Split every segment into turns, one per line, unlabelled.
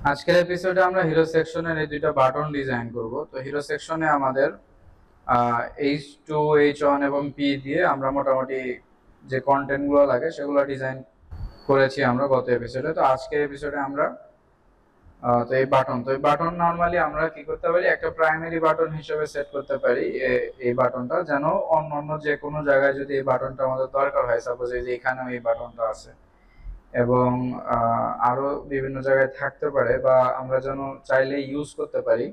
আজকের এপিসোডে আমরা হিরো সেকশনের এই দুইটা বাটন ডিজাইন করব। তো হিরো সেকশনে আমাদের এইচ টু এইচ ওয়ান এবং পি দিয়ে আমরা মোটামুটি যে কন্টেন্টগুলো লাগে সেগুলো ডিজাইন করেছি আমরা গত এপিসোডে তো আজকের এপিসোডে আমরা তো এই বাটন তো এই বাটন নর্মালি আমরা কি করতে পারি? একটা প্রাইমারি বাটন হিসেবে সেট করতে পারি এই বাটনটা যেন অন্য অন্য যে কোনো জায়গায় যদি এই বাটনটা আমাদের দরকার হয় সাপোজ এই যে এখানেও এই বাটনটা আছে। এবং আহ, আরও বিভিন্ন জায়গায় থাকতে পারে বা আমরা যেন চাইলে ইউজ করতে পারি।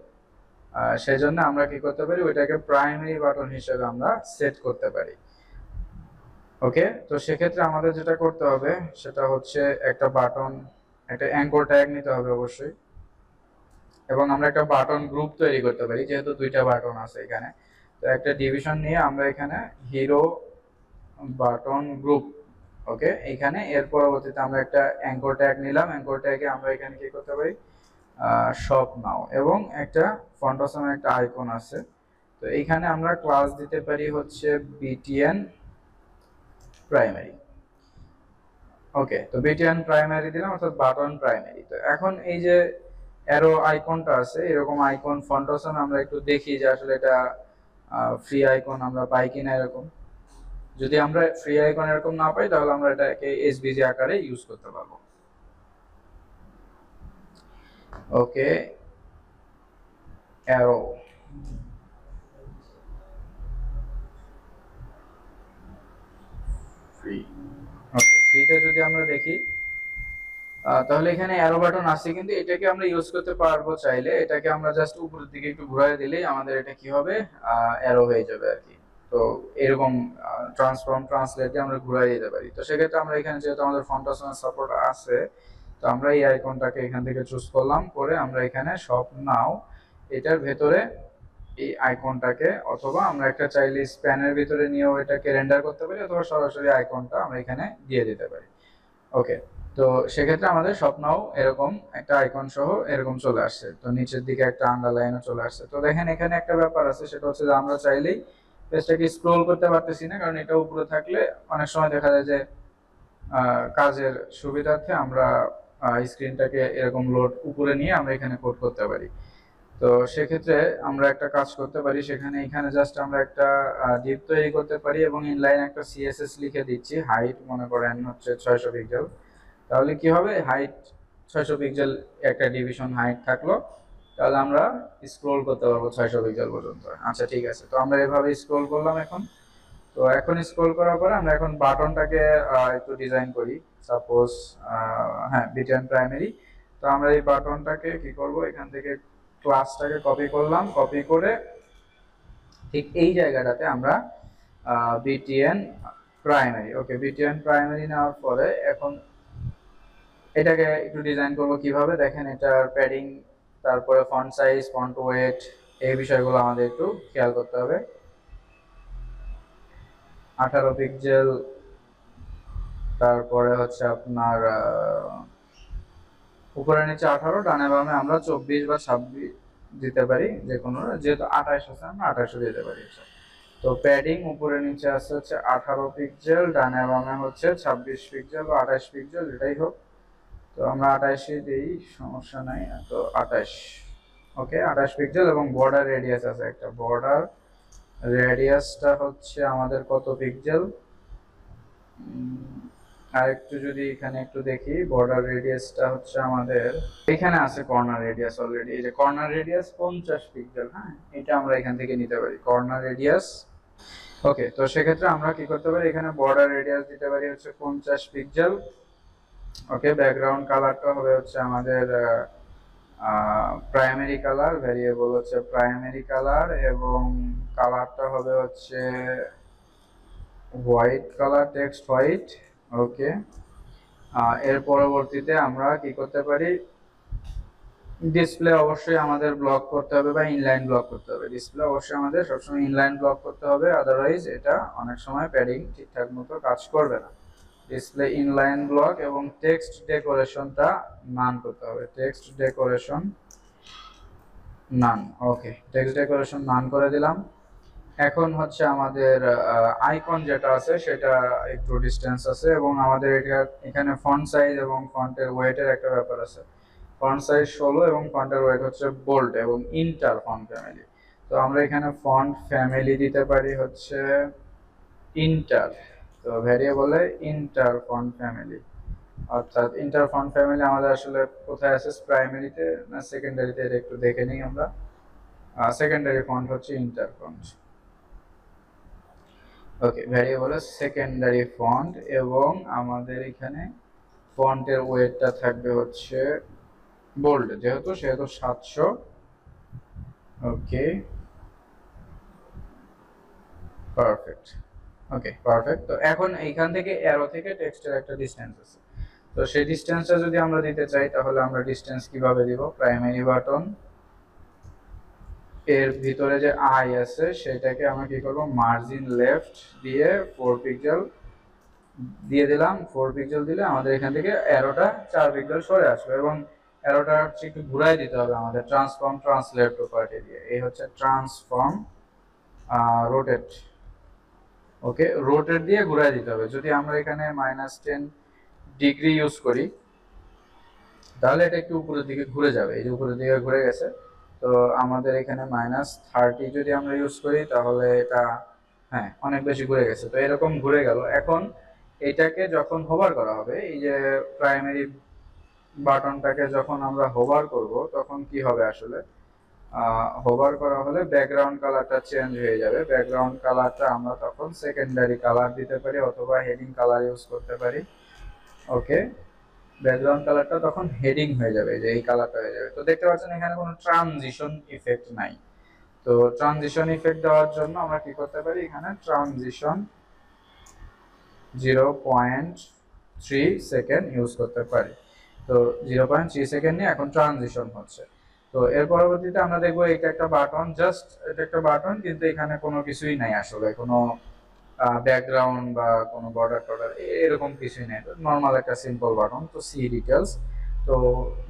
সেই জন্য আমরা কি করতে পারি? ওইটাকে প্রাইমারি বাটন হিসেবে আমরা সেট করতে পারি। ওকে? তো সেক্ষেত্রে আমাদের যেটা করতে হবে সেটা হচ্ছে একটা বাটন একটা অ্যাঙ্কর ট্যাগ নিতে হবে অবশ্যই। এবং আমরা একটা বাটন গ্রুপ তৈরি করতে পারি যেহেতু দুইটা বাটন আছে এখানে। তো একটা ডিভিশন নিয়ে আমরা এখানে হিরো বাটন গ্রুপ ওকে? এখানে, এর পরবর্তীতে আমরা একটা অ্যাঙ্কর ট্যাগ নিলাম। অ্যাঙ্কর ট্যাগে আমরা এখানে কি করতে পারি? শপ নাও এবং একটা ফন্টসমের একটা আইকন আছে। তো এইখানে আমরা ক্লাস দিতে পারি হচ্ছে বিটিএন প্রাইমারি ওকে, তো বিটিএন প্রাইমারি দিলাম, অর্থাৎ বাটন প্রাইমারি তো এখন এই যে অ্যারো আইকনটা আছে, এরকম আইকন ফন্টসম আমরা একটু দেখি যে আসলে এটা ফ্রি আইকন আমরা পাই কিনা এরকম। যদি আমরা ফ্রি আইকন এরকম না পাই, তাহলে আমরা এটাকে এসবিজি আকারে ইউজ করতে পারব। ওকে অ্যারো ফ্রি ওকে ফ্রিতে যদি আমরা দেখি তাহলে এখানে অ্যারো বাটন আছে, কিন্তু এটাকে আমরা ইউজ করতে পারব চাইলে। এটাকে আমরা জাস্ট উপরের দিকে একটু ঘুরাই দিলেই আমাদের এটা কি হবে? অ্যারো হয়ে যাবে আর কি। তো এরকম ট্রান্সফর্ম ট্রান্সলেট দিয়ে আমরা ঘুরাই দিতে পারি। তো সেক্ষেত্রে আমরা এখানে যেহেতু আমাদের ফন্টাসনের সাপোর্ট আছে, তো আমরা এই আইকনটাকে এখান থেকে চুজ করলাম, করে আমরা এখানে সব নাও এটার ভেতরে এই আইকনটাকে অথবা আমরা একটা চাইলে স্প্যানের ভিতরে নিয়েও এটাকে রেন্ডার করতে পারি, অথবা সরাসরি আইকনটা আমরা এখানে দিয়ে দিতে পারি। ওকে তো সেক্ষেত্রে আমাদের স্বপ্নও এরকম একটা আইকন সহ এরকম চলে আসছে। তো নিচের দিকে একটা আন্ডারলাইনও চলে আসছে। তো দেখেন এখানে একটা ব্যাপার আছে, সেটা হচ্ছে যে আমরা চাইলেই পেজটাকে স্ক্রোল করতে পারতেছি না, কারণ এটা উপরে থাকলে অনেক সময় দেখা যায় যে কাজের সুবিধার্থে আমরা স্ক্রিনটাকে এরকম লোড উপরে নিয়ে আমরা এখানে কোড করতে পারি। তো সেক্ষেত্রে আমরা একটা কাজ করতে পারি, সেখানে এখানে জাস্ট আমরা একটা ডিপ তৈরি করতে পারি এবং ইনলাইন একটা সিএসএস লিখে দিচ্ছি হাইট মনে করেন হচ্ছে ছয়শো পিক্সেল তাহলে কি হবে? হাইট ছয়শো পিক্সেল একটা ডিভিশন হাইট থাকল। তাহলে আমরা স্ক্রোল করতে পারব ছয়শো পিক্সেল পর্যন্ত। আচ্ছা ঠিক আছে। তো আমরা এভাবে স্ক্রোল করলাম এখন। তো এখন স্ক্রোল করার পরে আমরা এখন বাটনটাকে একটু ডিজাইন করি। সাপোজ হ্যাঁ বিটিএন প্রাইমারি তো আমরা এই বাটনটাকে কি করব? এখান থেকে ক্লাসটাকে কপি করলাম। কপি করে ঠিক এই জায়গাটাতে আমরা BTN primary okay BTN primary নেওয়ার পরে এখন এটাকে একটু ডিজাইন করব কীভাবে? দেখেন, এটার প্যাডিং তারপরে ফন্ট সাইজ ফন্ট ওয়েট এই বিষয়গুলো আমাদের একটু খেয়াল করতে হবে। আঠারো পিক্সেল তারপরে হচ্ছে আপনার উপরে নিচে আঠারো, ডানে বামে আমরা চব্বিশ বা ছাব্বিশ দিতে পারি যে কোনো যেহেতু আঠাশ আছে, আমরা আঠাশও দিতে পারি তো প্যাডিং উপরে নিচে আছে হচ্ছে আঠারো পিক্সেল ডানে বামে হচ্ছে ছাব্বিশ পিক্সেল বা আঠাশ পিক্সেল যেটাই হোক। তো আমরা আঠাশে দিই, সমস্যা নাই। তো আঠাশ। ওকে আঠাশ পিক্সেল এবং বর্ডার রেডিয়াস আছে একটা। বর্ডার রেডিয়াসটা হচ্ছে আমাদের কত পিক্সেল আর একটু যদি এখানে একটু দেখি বর্ডার রেডিয়াসটা হচ্ছে আমাদের, এখানে আছে কর্নার রেডিয়াস অলরেডি এই যে কর্নার রেডিয়াস পঞ্চাশ পিক্সেল হ্যাঁ? এটা আমরা এখান থেকে নিতে পারি কর্নার রেডিয়াস ওকে তো সেক্ষেত্রে আমরা কি করতে পারি? এখানে বর্ডার রেডিয়াস দিতে পারি হচ্ছে পঞ্চাশ পিক্সেল ওকে ব্যাকগ্রাউন্ড কালারটা হবে হচ্ছে আমাদের প্রাইমারি কালার ভ্যারিয়েবল হচ্ছে প্রাইমারি কালার এবং কালারটা হবে হচ্ছে white colour text white okay এর পরবর্তীতে আমরা কি করতে পারি? ডিসপ্লে অবশ্যই আমাদের ব্লক করতে হবে বা ইনলাইন ব্লক করতে হবে। ডিসপ্লে অবশ্যই আমাদের সবসময় ইনলাইন ব্লক করতে হবে আদারওয়াইজ এটা অনেক সময় প্যাডিং ঠিকঠাক মতো কাজ করবে না। ডিসপ্লে ইনলাইন ব্লক এবং টেক্সট ডেকোরেশনটা নান করতে হবে। Text decoration none okay text decoration none করে দিলাম। এখন হচ্ছে আমাদের আইকন যেটা আছে সেটা একটু ডিস্টেন্স আছে এবং আমাদের এটা, এখানে ফন্ট সাইজ এবং ফন্টের ওয়েটের একটা ব্যাপার আছে। ফন্ট সাইজ ষোলো এবং ফন্টের ওয়েট হচ্ছে বোল্ড এবং ইন্টার ফন্ট ফ্যামিলি তো আমরা এখানে ফন্ট ফ্যামিলি দিতে পারি হচ্ছে ইন্টার তো ভ্যারিয়েবলে ইন্টার ফন্ট ফ্যামিলি অর্থাৎ ইন্টার ফন্ট ফ্যামিলি আমাদের আসলে কোথায় আছে? প্রাইমারিতে না সেকেন্ডারিতে এটা একটু দেখে নিই আমরা। সেকেন্ডারি ফন্ট হচ্ছে ইন্টার ফন্ট ওকে ভ্যারিয়েবলে সেকেন্ডারি ফন্ট এবং আমাদের এখানে ফন্টের ওয়েটটা থাকবে হচ্ছে বোল্ড যেহেতু সেহেতু সাতশো। ওকে। পারফেক্ট ওকে পারফেক্ট তো এখন এইখান থেকে অ্যারো থেকে টেক্সটের একটা ডিসটেন্স আছে। তো সেই ডিসটেন্সটা যদি আমরা দিতে চাই, তাহলে আমরা ডিসটেন্স কীভাবে দিব? প্রাইমারি বাটন এর ভিতরে যে আই আছে, সেটাকে আমরা কি করব? মার্জিন লেফট দিয়ে ফোর পিক্সেল দিয়ে দিলাম। ফোর পিক্সেল দিলে আমাদের এখান থেকে অ্যারোটা চার পিক্সেল সরে আসবে এবং অ্যারোটা হচ্ছে একটু ঘুরাই দিতে হবে আমাদের। ট্রান্সফর্ম ট্রান্সলেট প্রপার্টি দিয়ে। এই হচ্ছে ট্রান্সফর্ম রোটেট ওকে, রোটেট দিয়ে ঘুরাই দিতে হবে। যদি আমরা এখানে মাইনাস টেন ডিগ্রি ইউজ করি, তাহলে এটা একটু উপরের দিকে ঘুরে যাবে। এই যে উপরের দিকে ঘুরে গেছে, তো আমাদের এখানে মাইনাস থার্টি যদি আমরা ইউজ করি, তাহলে এটা হ্যাঁ অনেক বেশি ঘুরে গেছে। তো এরকম ঘুরে গেল। এখন এটাকে যখন হোভার করা হবে, এই যে প্রাইমারি বাটনটাকে যখন আমরা হোভার করব, তখন কি হবে আসলে? হোভার করা হলে ব্যাকগ্রাউন্ড কালারটা চেঞ্জ হয়ে যাবে। ব্যাকগ্রাউন্ড কালারটা আমরা তখন সেকেন্ডারি কালার দিতে পারি অথবা হেডিং কালার ইউজ করতে পারি। ওকে ব্যাকগ্রাউন্ড কালারটা তখন হেডিং হয়ে যাবে যে এই কালারটা হয়ে যাবে। তো দেখতে পাচ্ছেন এখানে কোনো ট্রানজিশন ইফেক্ট নাই। তো ট্রানজিশন ইফেক্ট দেওয়ার জন্য আমরা কি করতে পারি? এখানে transition zero point three second use করতে পারি। তো জিরো পয়েন্ট থ্রি সেকেন্ড নিয়ে এখন ট্রানজিশন হচ্ছে। তো এর পরবর্তীতে আমরা দেখব এটা একটা বাটন জাস্ট এটা একটা বাটন কিন্তু এখানে কোনো কিছুই নাই আসলে। কোনো ব্যাকগ্রাউন্ড বা কোনো বর্ডার টর্ডার এরকম কিছুই নেই। নর্মাল একটা সিম্পল বাটন তো সি ডিটেলস তো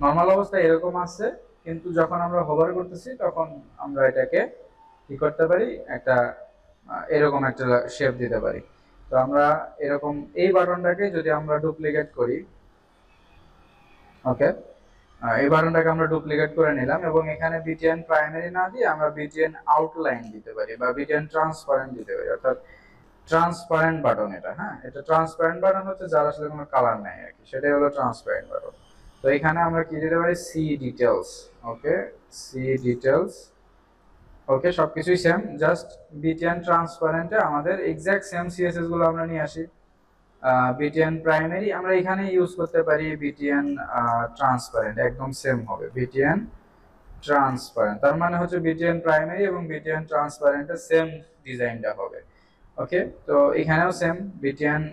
নর্মাল অবস্থা এরকম আছে, কিন্তু যখন আমরা হোভার করতেছি, তখন আমরা এটাকে কি করতে পারি? একটা এরকম একটা শেপ দিতে পারি। তো আমরা এরকম এই বাটনটাকে যদি আমরা ডুপ্লিকেট করি ওকে এই বাটনটাকে আমরা ডুপ্লিকেট করে নিলাম এবং এখানে বিটিএন প্রাইমারি না দিয়ে আমরা বিটিএন আউটলাইন দিতে পারি বা বিটিএন ট্রান্সপারেন্ট দিতে পারি, অর্থাৎ ট্রান্সপারেন্ট বাটন এটা হ্যাঁ? এটা ট্রান্সপারেন্ট বাটন হচ্ছে যার আসলে কোনো কালার নাই আর কি, সেটাই হলো ট্রান্সপারেন্ট বাটন তো এখানে আমরা কি দিতে পারি? See details okay see details okay সবকিছুই সেম জাস্ট বিটিএন ট্রান্সপারেন্টে আমাদের এক্সাক্ট সেম সিএসএসগুলো আমরা নিয়ে আসি। বিটিএন প্রাইমারি আমরা এখানে ইউজ করতে পারি বিটিএন ট্রান্সপারেন্ট একদম সেম হবে। বিটিএন ট্রান্সপারেন্ট তার মানে হচ্ছে বিটিএন প্রাইমারি এবং বিটিএন ট্রান্সপারেন্টের সেম ডিজাইনটা হবে। ওকে তো এখানেও সেম বিটিএন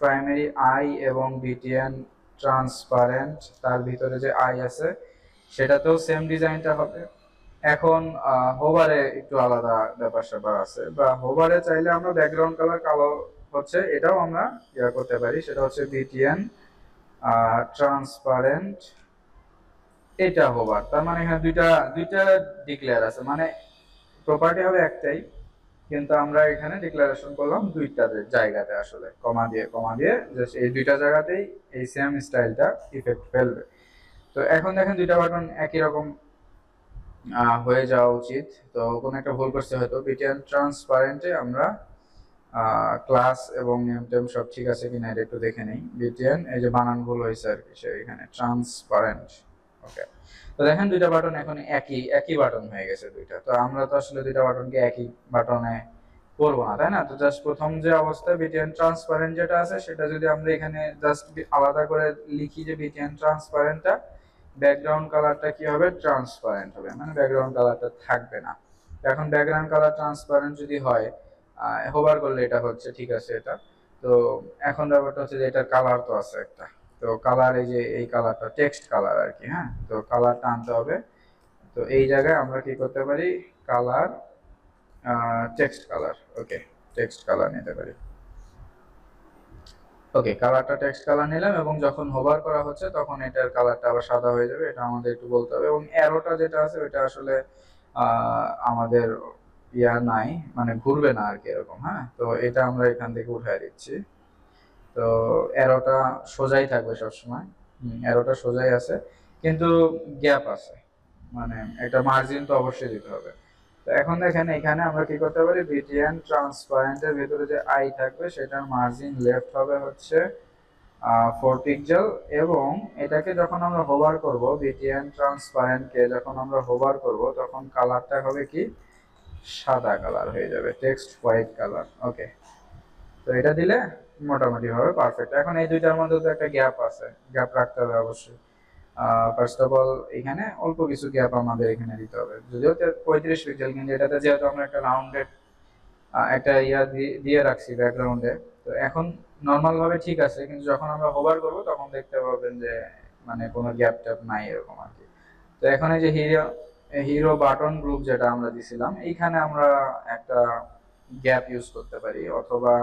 প্রাইমারি আই এবং বিটিএন ট্রান্সপারেন্ট তার ভিতরে যে আই আছে, সেটাতেও সেম ডিজাইনটা হবে। এখন হোভারে একটু আলাদা ব্যাপার স্যাপার আছে, বা হোভারে চাইলে আমরা ব্যাকগ্রাউন্ড কালার কালো হচ্ছে, এটাও আমরা ইয়া করতে পারি। সেটা হচ্ছে বিটিএন ট্রান্সপারেন্ট এটা হোভার তার মানে এখানে দুইটা দুইটা ডিক্লেয়ার আছে। মানে প্রপার্টি হবে একটাই, কিন্তু আমরা এখানে ডিক্লারেশন করলাম দুইটা জায়গাতে আসলে। কমা দিয়ে কমা দিয়ে জাস্ট এই দুইটা জায়গাতেই এই সেম স্টাইলটা ইফেক্ট ফেলবে। তো এখন দেখেন দুইটা বাটন একই রকম হয়ে যাওয়া উচিত। তো কোনো একটা ভুল করছে হয়তো। বিটিএন ট্রান্সপারেন্টে আমরা ক্লাস এবং নেম টেম সব ঠিক আছে কিনা এটা একটু দেখে নেই। বিটিএন এই যে বানান ভুল হয়েছে আর কি, সে এখানে ট্রান্সপারেন্ট ওকে তো দেখেন দুইটা বাটন এখন একই একই বাটন হয়ে গেছে দুইটা। তো আমরা তো আসলে দুইটা বাটনকে একই বাটনে করব না, তাই না? তো জাস্ট প্রথম যে অবস্থা বিটিএন ট্রান্সপারেন্ট যেটা আছে, সেটা যদি আমরা এখানে জাস্ট আলাদা করে লিখি যে বিটিএন ট্রান্সপারেন্টটা ব্যাকগ্রাউন্ড কালারটা কি হবে? ট্রান্সপারেন্ট হবে। মানে ব্যাকগ্রাউন্ড কালারটা থাকবে না। এখন ব্যাকগ্রাউন্ড কালার ট্রান্সপারেন্ট যদি হয় হোভার করলে এটা হচ্ছে, ঠিক আছে এটা। তো এখন ব্যাপারটা হচ্ছে যে এটার কালার তো আছে একটা। তো কালার এই যে, এই কালারটা টেক্সট কালার আর কি হ্যাঁ? তো কালারটা আনতে হবে। তো এই জায়গায় আমরা কি করতে পারি? Colour text colour okay text colour নিতে পারি। ওকে কালারটা টেক্সট কালার নিলাম এবং যখন হোভার করা হচ্ছে তখন এটার কালারটা আবার সাদা হয়ে যাবে, এটা আমাদের একটু বলতে হবে। এবং অ্যারোটা যেটা আছে ওটা আসলে আমাদের ইয়া নাই মানে ঘুরবে না আর কি এরকম হ্যাঁ? তো এটা আমরা এখান থেকে উঠাই দিচ্ছি। তো এরোটা সোজাই থাকবে সবসময়। অ্যারোটা সোজাই আছে, কিন্তু গ্যাপ আছে। মানে এটা মার্জিন তো অবশ্যই দিতে হবে। তো এখন দেখেন, এখানে আমরা কি করতে পারি? বিটিএন ট্রান্সপারেন্টের ভিতরে যে আই থাকবে, সেটার মার্জিন লেফট হবে হচ্ছে ফোর পিক্সেল এবং এটাকে যখন আমরা হোভার করব বিটিএন ট্রান্সপারেন্টকে যখন আমরা হোভার করব, তখন কালারটা হবে কি? সাদা কালার হয়ে যাবে টেক্সট হোয়াইট কালার ওকে তো এটা দিলে মোটামুটি হবে পারফেক্ট এখন এই দুইটার মধ্যে তো একটা গ্যাপ আছে গ্যাপ রাখতে হবে অবশ্যই। ফার্স্ট অফ অল এখানে অল্প কিছু গ্যাপ আমাদের এখানে দিতে হবে। যদিও পঁয়ত্রিশ পিক্সেল কিন্তু এটাতে যেহেতু আমরা একটা রাউন্ডেড একটা ইয়া দিয়ে- রাখছি ব্যাকগ্রাউন্ডে তো এখন নর্মালভাবে ঠিক আছে, কিন্তু যখন আমরা হোভার করব, তখন দেখতে পাবেন যে মানে কোনো গ্যাপ ট্যাপ নাই এরকম আর কি। তো এখন এই যে হিরো হিরো বাটন গ্রুপ যেটা আমরা দিছিলাম, এইখানে আমরা একটা গ্যাপ ইউজ করতে পারি, অথবা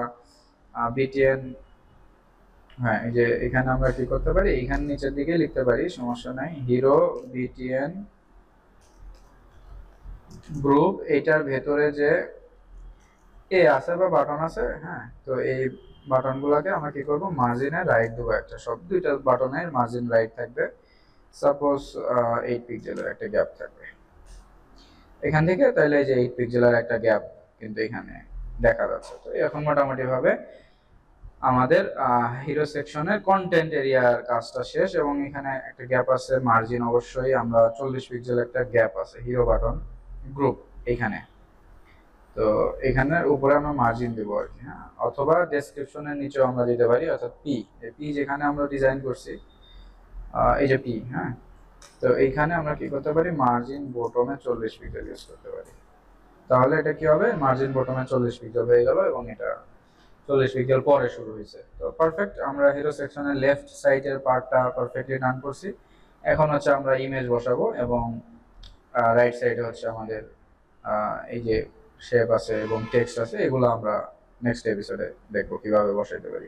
বিটিএন হ্যাঁ এই যে এখানে আমরা কি করতে পারি এখানে নিচের দিকে লিখতে পারি, সমস্যা নাই হিরো বিটিএন গ্রুপ এটার ভেতরে যে এ আছে বা বাটন আছে হ্যাঁ তো এই বাটনগুলোকে আমরা কি করব মার্জিনে রাইট দেবো একটা, সব দুইটা বাটনের মার্জিন রাইট থাকবে সাপোজ এইট পিক্সেলের একটা গ্যাপ থাকবে। এখান থেকে তাহলে এই যে এইট পিক্সেলের একটা গ্যাপ কিন্তু এখানে দেখা যাচ্ছে। তো এখন মোটামুটি ভাবে আমাদের হিরো সেকশনের কন্টেন্ট এরিয়ার কাজটা শেষ এবং এখানে একটা গ্যাপ আছে মার্জিন অবশ্যই আমরা চল্লিশ পিক্সেল একটা গ্যাপ আছে হিরো বাটন গ্রুপ এখানে। তো এখানের উপরে আমরা মার্জিন দেবো আর কি হ্যাঁ। অথবা ডেসক্রিপশনের নিচেও আমরা দিতে পারি, অর্থাৎ পি পি যেখানে আমরা ডিজাইন করছি এই যে পি হ্যাঁ। তো এইখানে আমরা কি করতে পারি? মার্জিন বটমে চল্লিশ পিক্সেল ইউজ করতে পারি। তাহলে এটা কি হবে? মার্জিন বটমে চল্লিশ পিক্সেল হয়ে গেল এবং এটা চল্লিশ পিক্সেল পরে শুরু হয়েছে। তো পারফেক্ট আমরা হিরো সেকশনের লেফট সাইডের পার্টটা পারফেক্টলি ডান করছি। এখন হচ্ছে আমরা ইমেজ বসাবো এবং রাইট সাইডে হচ্ছে আমাদের এই যে শেপ আছে এবং টেক্সট আছে, এগুলো আমরা নেক্সট এপিসোডে দেখব কীভাবে বসাইতে পারি